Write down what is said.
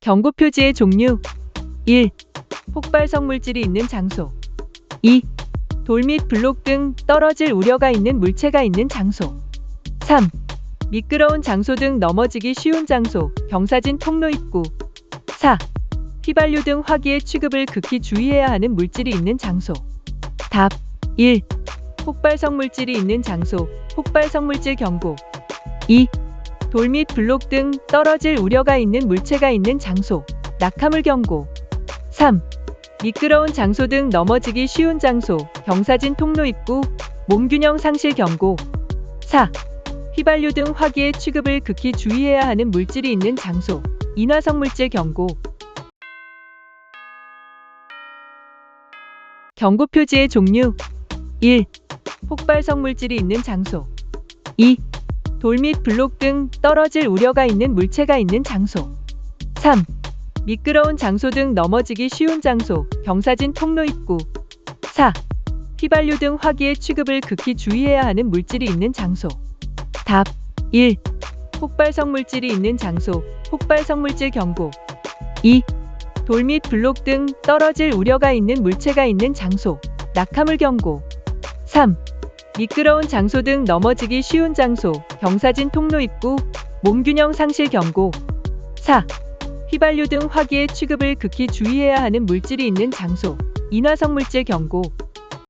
경고 표지의 종류 1. 폭발성 물질이 있는 장소 2. 돌 및 블록 등 떨어질 우려가 있는 물체가 있는 장소 3. 미끄러운 장소 등 넘어지기 쉬운 장소, 경사진 통로 입구 4. 휘발유 등 화기의 취급을 극히 주의해야 하는 물질이 있는 장소 답 1. 폭발성 물질이 있는 장소, 폭발성 물질 경고 2. 돌 및 블록 등 떨어질 우려가 있는 물체가 있는 장소, 낙하물 경고 3. 미끄러운 장소 등 넘어지기 쉬운 장소, 경사진 통로 입구, 몸균형 상실 경고 4. 휘발유 등 화기의 취급을 극히 주의해야 하는 물질이 있는 장소, 인화성 물질 경고 경고 표지의 종류 1. 폭발성 물질이 있는 장소 2. 돌 및 블록 등 떨어질 우려가 있는 물체가 있는 장소 3. 미끄러운 장소 등 넘어지기 쉬운 장소, 경사진 통로 입구 4. 휘발유 등 화기의 취급을 극히 주의해야 하는 물질이 있는 장소 답 1. 폭발성 물질이 있는 장소, 폭발성 물질 경고 2. 돌 및 블록 등 떨어질 우려가 있는 물체가 있는 장소, 낙하물 경고 3. 미끄러운 장소 등 넘어지기 쉬운 장소, 경사진 통로 입구, 몸균형 상실 경고. 4. 휘발유 등 화기의 취급을 극히 주의해야 하는 물질이 있는 장소, 인화성 물질 경고